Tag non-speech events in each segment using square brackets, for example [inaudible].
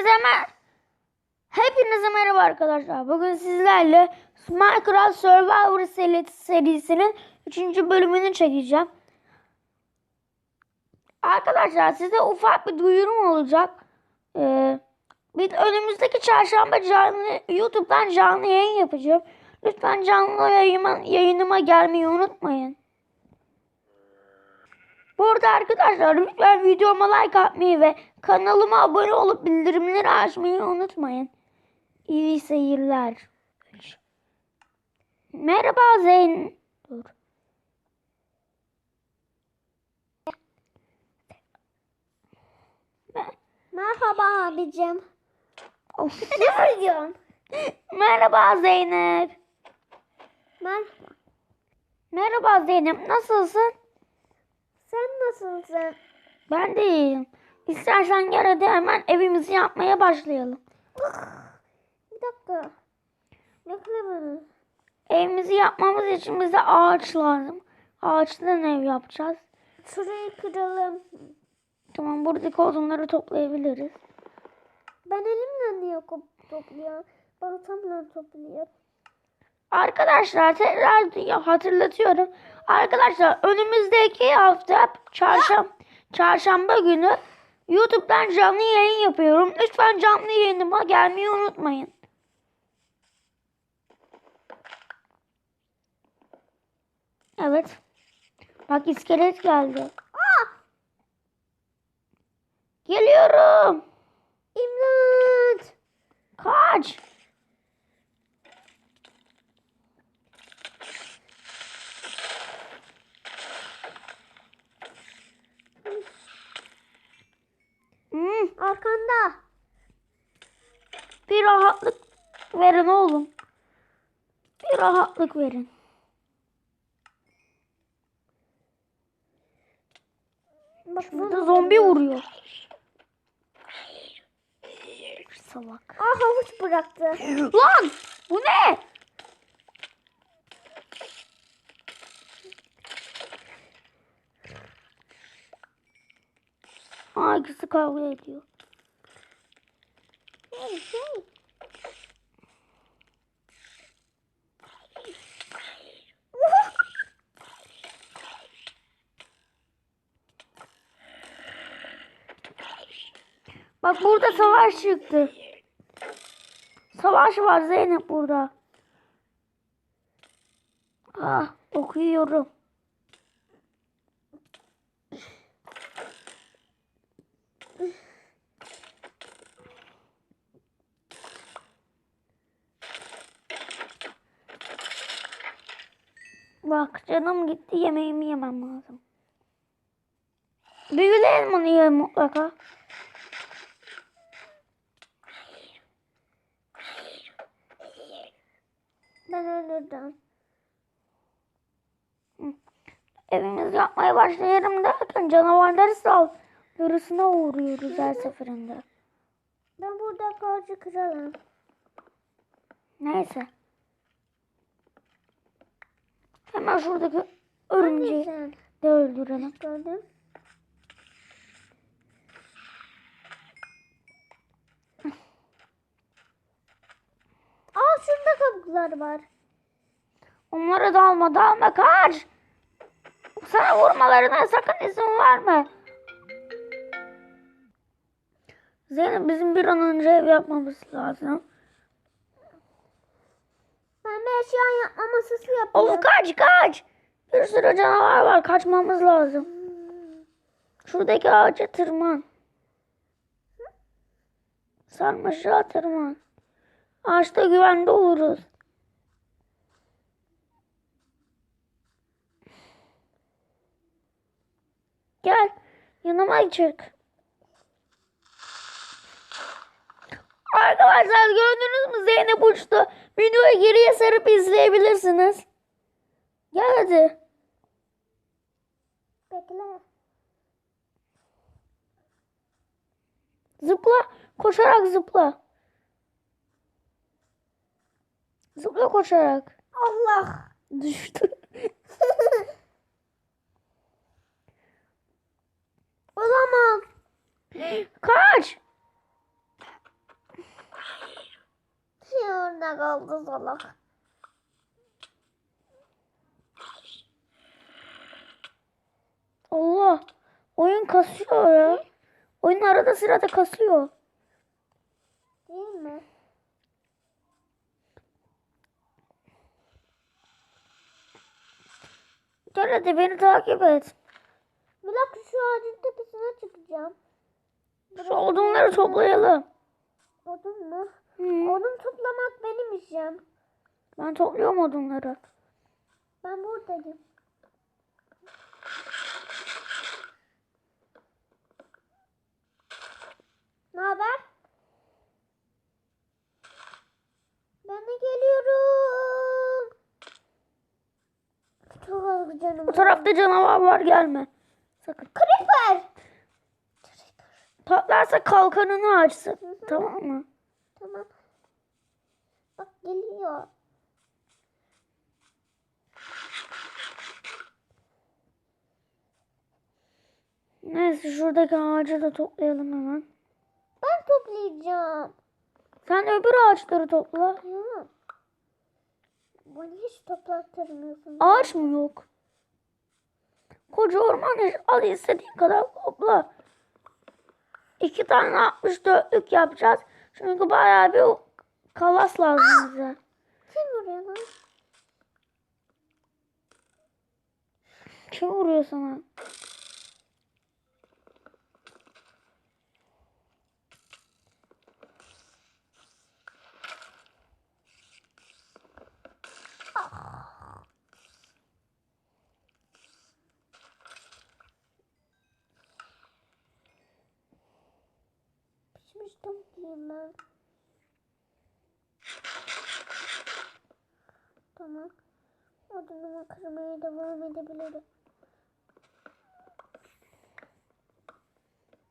Hepinize mer Hepinize merhaba arkadaşlar. Bugün sizlerle Minecraft Survivor seri- serisinin 3. bölümünü çekeceğim. Arkadaşlar size ufak bir duyurum olacak. Ee, bir önümüzdeki çarşamba canlı YouTube'dan canlı yayın yapacağım. Lütfen canlı yayıma, yayınıma gelmeyi unutmayın. Bu arada arkadaşlar lütfen videoma like atmayı ve kanalıma abone olup bildirimleri açmayı unutmayın. İyi seyirler. Merhaba Zeyn. Dur. Merhaba abicim. Of. Ne diyorsun? Merhaba Zeynep. Merhaba. Merhaba Zeynep. Nasılsın? Sen nasılsın? Ben de iyiyim. İstersen gel hadi hemen evimizi yapmaya başlayalım. Bir dakika. Bekle beni. Evimizi yapmamız için bize ağaç lazım. Ağaçtan ev yapacağız. Şurayı kıralım. Tamam buradaki odunları toplayabiliriz. Ben elimle niye topluyorum? Baltamla topluyorum. Arkadaşlar tekrar hatırlatıyorum. Arkadaşlar önümüzdeki hafta çarşamba, çarşamba günü YouTube'dan canlı yayın yapıyorum. Lütfen canlı yayınıma gelmeyi unutmayın. Evet. Bak iskelet geldi. Aa! Geliyorum. İmdat! Kaç. Hmm, Arkanda. bir rahatlık verin oğlum. Bir rahatlık verin. Bak Burada zombi vuruyor. Salak. Aa havuç bıraktı. Lan! Bu ne? Aa ikisi kavga ediyor. Bak burada savaş çıktı. Savaş var Zeynep burada. Ah okuyorum. Bak canım gitti yemeğimi yemem lazım. Büyülü elmanı yiyelim mutlaka. Ben öldürdüm. Evimizi yapmaya başlayalım derken canavarları saldırısına uğruyoruz her seferinde. Ben burada ağacı kıralım. Neyse. Hemen şuradaki örümceği de öldürelim. gördün. Aa şurada kabuklar var. Onları dalma dalma kaç. Sana vurmalarına sakın izin verme. Zeynep bizim bir an önce ev yapmamız lazım. Bir eşya yapma masası yapıyorum. Of kaç kaç. Bir sürü canavar var kaçmamız lazım. Şuradaki ağaca tırman. Sarmaşığa tırman. Ağaçta güvende oluruz. Gel yanıma çık. Arkadaşlar gördünüz mü Zeynep uçtu. Videoyu geriye sarıp izleyebilirsiniz. Gel hadi. Bekle. Zıpla. Koşarak zıpla. Zıpla koşarak. Allah. Düştü. [laughs] Olamaz. Kaç. Tane kaldı salak. Allah. Oyun kasıyor ya. Oyun arada sırada kasıyor. Değil mi? Gel hadi beni takip et. Dakika şu ağacın tepesine çıkacağım. Şu odunları toplayalım. Odun mu? Hı. Odun toplamak benim işim. Ben topluyorum odunları. Ben buradayım. Ne haber? Ben de geliyorum. Çok az canım. Bu tarafta canavar var gelme. Sakın. Creeper. Patlarsa kalkanını açsın. Tamam mı? Tamam. Bak geliyor. Neyse şuradaki ağacı da toplayalım hemen. Ben toplayacağım. Sen öbür ağaçları topla. Ya. Bana hiç toplattırmıyorsun. Ağaç mı yok? Koca orman al istediğin kadar topla. İki tane 64'lük yapacağız. Çünkü bayağı bir kalas lazım bize. Kim vuruyor lan? Kim vuruyor sana? Yiyeyim ben. Tamam. Odunumu kırmaya devam edebilirim.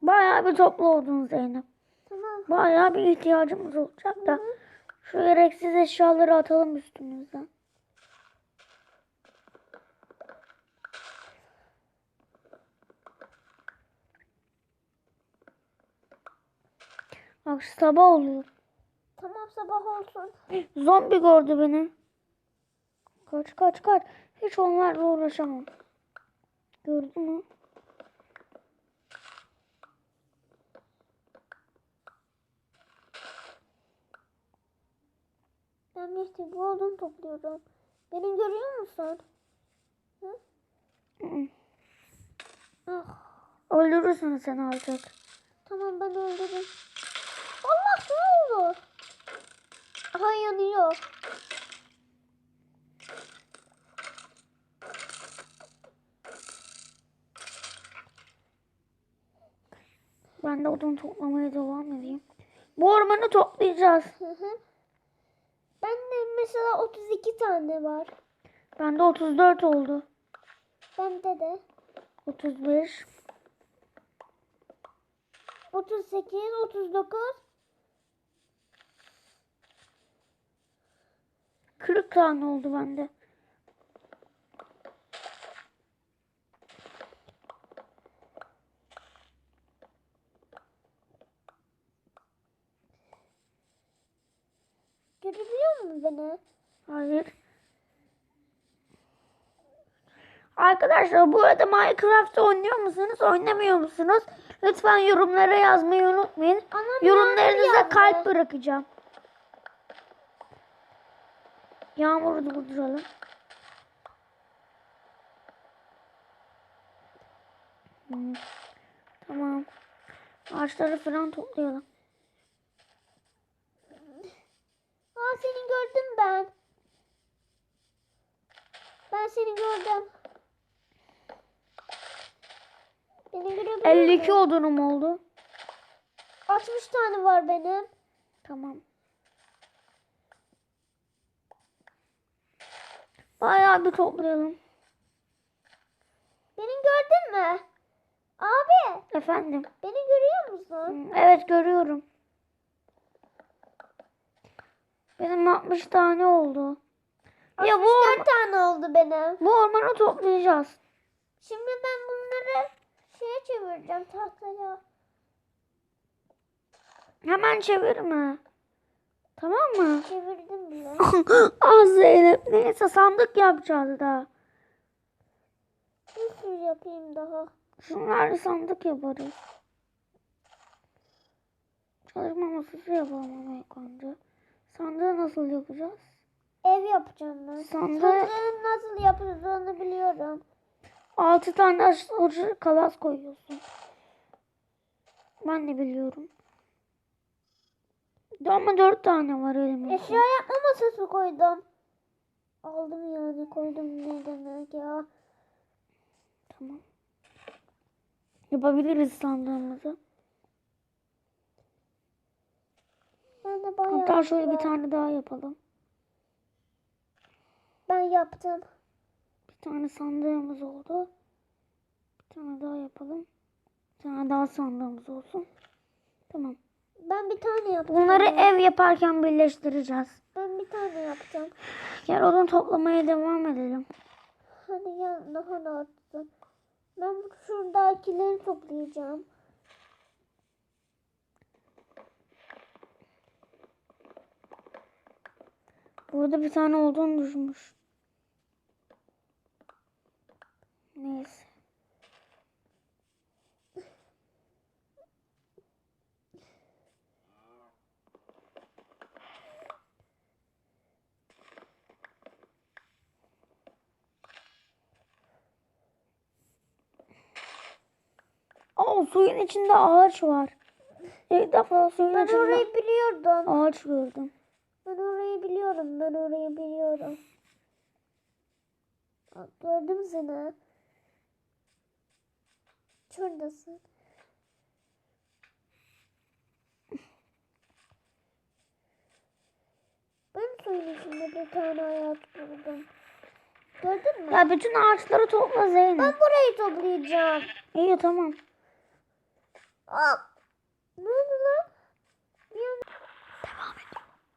Bayağı bir toplu oldun Zeynep. Tamam. Bayağı bir ihtiyacımız olacak da. Şu gereksiz eşyaları atalım üstümüzden. Bak sabah oluyor. Tamam sabah olsun. Zombi gördü beni. Kaç kaç kaç. Hiç onlarla uğraşamam. Gördü mü? Ben işte bu odun topluyorum. Beni görüyor musun? Hı hı. Ah. Öldürürsün sen artık. Tamam ben öldürdüm. Allah ne oldu? Aha yanıyor. Ben de odun toplamaya devam edeyim. Bu ormanı toplayacağız. Hı hı. Ben de mesela 32 tane var. Bende 34 oldu. Bende de. 35. 38, 39. 40 tane oldu bende. Görebiliyor musun beni? Hayır. Arkadaşlar bu arada Minecraft oynuyor musunuz? Oynamıyor musunuz? Lütfen yorumlara yazmayı unutmayın. Yorumlarınıza kalp bırakacağım. Yağmuru durduralım. Hmm, Tamam. Ağaçları falan toplayalım. Aa seni gördüm ben. Ben seni gördüm. Beni görebiliyor 52 musun? odunum oldu. 60 tane var benim. Tamam. Bayağı bir toplayalım. Beni gördün mü? Abi Efendim. beni görüyor musun? Evet görüyorum. Benim 60 tane oldu. Ya bu, 64 orma- tane oldu benim. bu ormanı toplayacağız. Şimdi ben bunları şeye çevireceğim tahtaya. Hemen çevirme. Tamam mı? Çevirdim bile. [laughs] ah Zeynep. Neyse sandık yapacağız daha. Bir sürü yapayım daha. Şunlarla sandık yaparız. Çalışma masası yapalım ama ilk önce. Sandığı nasıl yapacağız? Ev yapacağım ben. Sandığı Sandığın nasıl yapıldığını biliyorum. 6 tane aşırı kalas koyuyorsun. Ben de biliyorum. Ama 4 tane var elimizde. Eşya yapma masası koydum. Aldım yani koydum ne demek ya. Tamam. Yapabiliriz sandığımızı. Ben de bayağı Hatta şöyle bir tane daha yapalım. Ben yaptım. Bir tane sandığımız oldu. Bir tane daha yapalım. Bir tane daha sandığımız olsun. Tamam. Ben bir tane yaptım. Bunları ev yaparken birleştireceğiz. Ben bir tane yapacağım. Gel odun toplamaya devam edelim. Hadi gel daha da artsın. Ben şuradakileri toplayacağım. Burada bir tane odun düşmüş. Neyse. Aa, suyun içinde ağaç var. İlk defa suyun Ben içinde orayı biliyordum. ağaç gördüm. Ben orayı biliyorum. Ben orayı biliyorum. Bak, Gördüm seni. Şuradasın. Ben suyun içinde bir tane hayat buldum. Gördün mü? Ya bütün ağaçları topla Zeynep. Ben burayı toplayacağım. İyi tamam. Aa, ne oldu lan? Bir.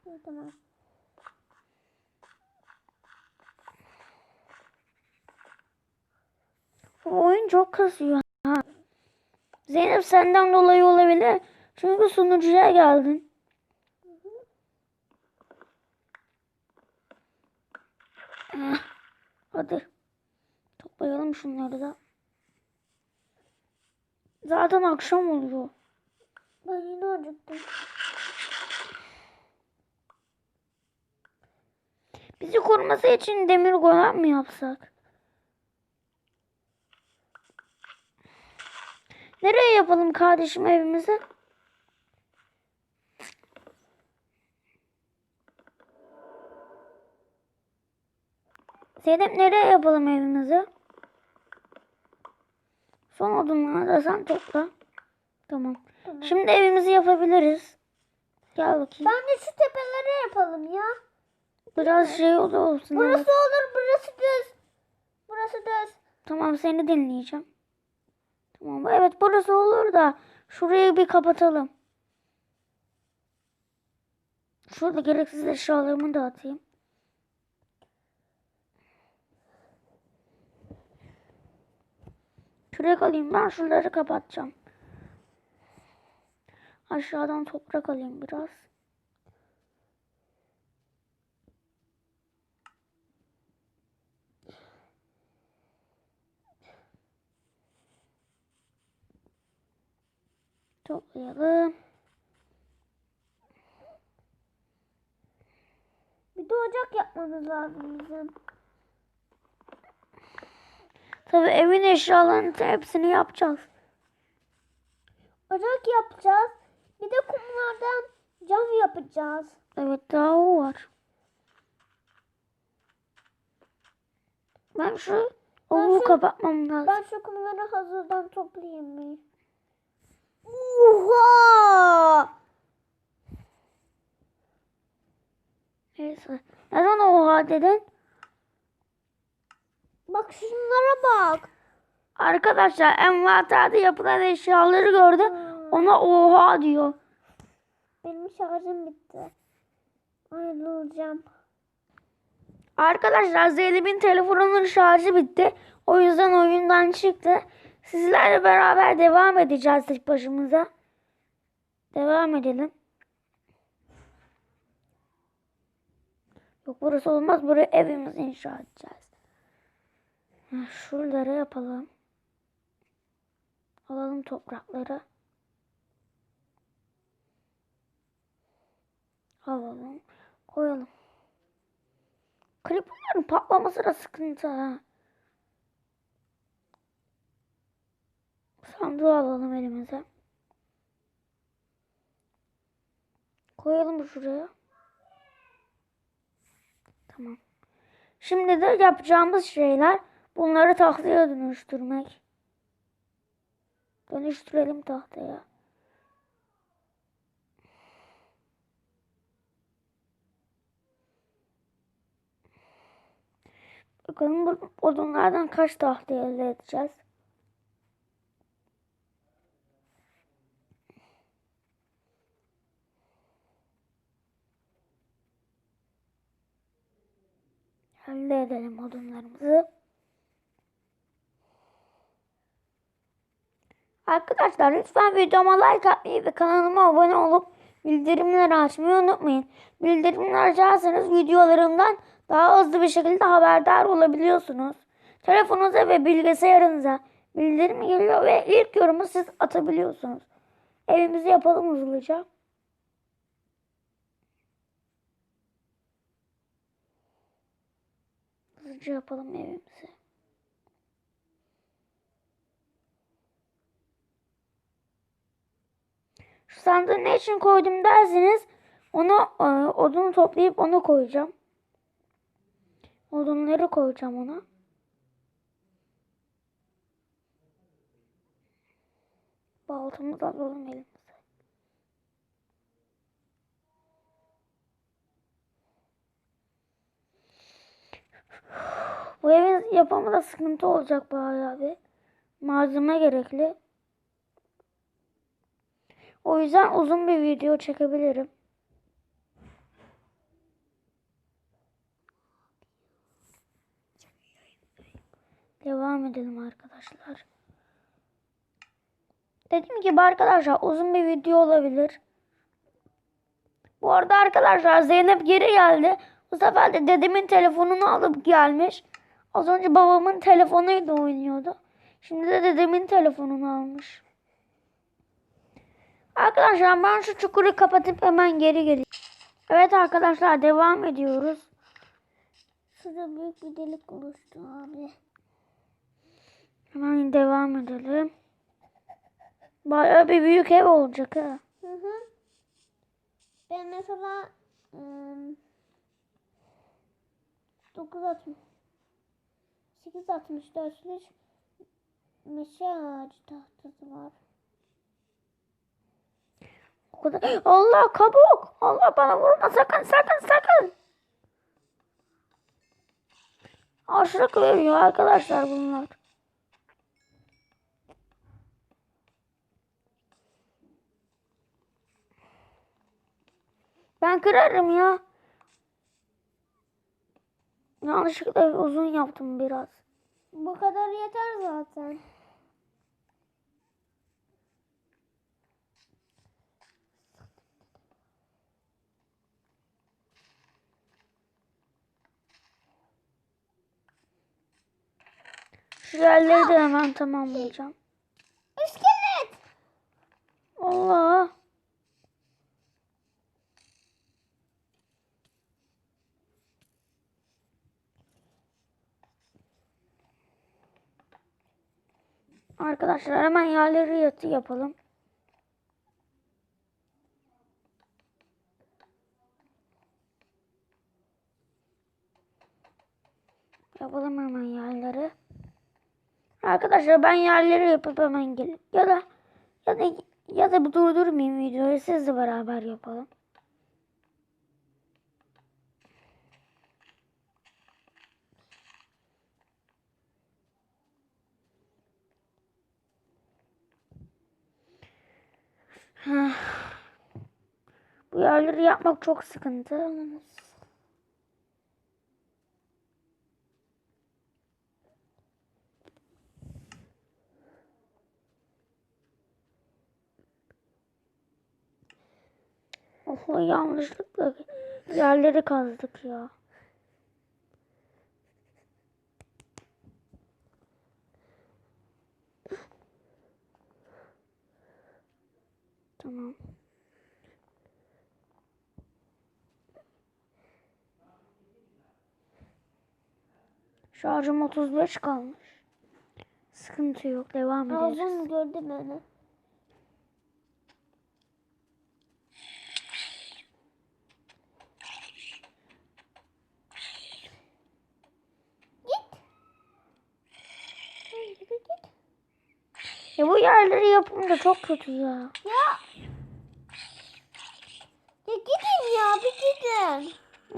Devam et. Tamam. Bu oyun çok kasıyor. Ha. Zeynep senden dolayı olabilir. Çünkü sunucuya geldin. Heh, Hadi. Toplayalım şunları da. Zaten akşam oluyor. Ben yine acıktım. Bizi koruması için demir golem mi yapsak? Nereye yapalım kardeşim evimizi? Zeynep nereye yapalım evimizi? Son odunları da sen topla. Tamam. Tamam. Şimdi evimizi yapabiliriz. Gel bakayım. Ben de şu tepelere yapalım ya. Biraz şey oldu olsun. Burası evet. olur, burası düz. Burası düz. Tamam seni dinleyeceğim. Tamam evet burası olur da şurayı bir kapatalım. Şurada gereksiz eşyalarımı da atayım. Kürek alayım ben şuraları kapatacağım. Aşağıdan toprak alayım biraz. Toplayalım. Bir de ocak yapmamız lazım bizim. Tabii evin eşyalarının hepsini yapacağız. Ocak yapacağız. Bir de kumlardan cam yapacağız. Evet daha o var. Ben şu ovu kapatmam lazım. Ben şu kumları hazırdan toplayayım mı? Oha! Neyse. Neden oha dedin? Bak şunlara bak. Arkadaşlar envanterde yapılan eşyaları gördü. Hmm. Ona oha diyor. Benim şarjım bitti. Ayrılacağım. Arkadaşlar Zeynep'in telefonunun şarjı bitti. O yüzden oyundan çıktı. Sizlerle beraber devam edeceğiz tek başımıza. Devam edelim. Yok burası olmaz. Buraya evimizi inşa edeceğiz. Şuralara yapalım. Alalım toprakları. Alalım. Koyalım. Creeper'ların patlaması da sıkıntı ha. Sandığı alalım elimize. Koyalım şuraya. Tamam. Şimdi de yapacağımız şeyler bunları tahtaya dönüştürmek. Dönüştürelim tahtaya. Bakalım bu odunlardan kaç tahta elde edeceğiz. Elde edelim odunlarımızı. Arkadaşlar lütfen videoma like atmayı ve kanalıma abone olup bildirimleri açmayı unutmayın. Bildirimleri açarsanız videolarımdan daha hızlı bir şekilde haberdar olabiliyorsunuz. Telefonunuza ve bilgisayarınıza bildirim geliyor ve ilk yorumu siz atabiliyorsunuz. Evimizi yapalım hızlıca. Hızlıca yapalım evimizi. Şu sandığı ne için koydum derseniz onu e, odunu toplayıp onu koyacağım. Odunları koyacağım ona. Baltamızı alalım elimize. Bu evin yapımı da sıkıntı olacak bayağı bir. Malzeme gerekli. O yüzden uzun bir video çekebilirim. Devam edelim arkadaşlar. Dediğim gibi arkadaşlar uzun bir video olabilir. Bu arada arkadaşlar Zeynep geri geldi. Bu sefer de dedemin telefonunu alıp gelmiş. Az önce babamın telefonuyla oynuyordu. Şimdi de dedemin telefonunu almış. Arkadaşlar ben şu çukuru kapatıp hemen geri geleyim. Evet arkadaşlar devam ediyoruz. Şurada büyük bir delik oluştu abi. Hemen devam edelim. Bayağı bir büyük ev olacak ha. Hı hı. Ben mesela ım, 960 864'lük meşe ağacı tahtası var. O kadar. Allah kabuk. Allah bana vurma sakın sakın sakın. Aşırı veriyor arkadaşlar bunlar. Ben kırarım ya. Yanlışlıkla uzun yaptım biraz. Bu kadar yeter zaten. Şu yerleri de hemen tamamlayacağım. İskelet! Allah. Arkadaşlar hemen yerleri yatı yapalım. Yapalım hemen yerleri. Arkadaşlar ben yerleri yapıp hemen gelip ya da ya da ya da bu durdurmayayım videoyu sizle beraber yapalım. Bu yerleri yapmak çok sıkıntı. O yanlışlıkla yerleri kazdık ya. Tamam. Şarjım 35 kalmış. Sıkıntı yok. Devam ederiz. Ağzım gördü beni. Yerleri yapım da çok kötü ya. Ya. Ya gidin ya bir gidin.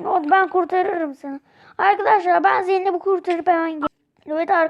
O- Ben kurtarırım seni. Arkadaşlar ben Zeynep'i kurtarıp hemen gel- Evet arkadaşlar.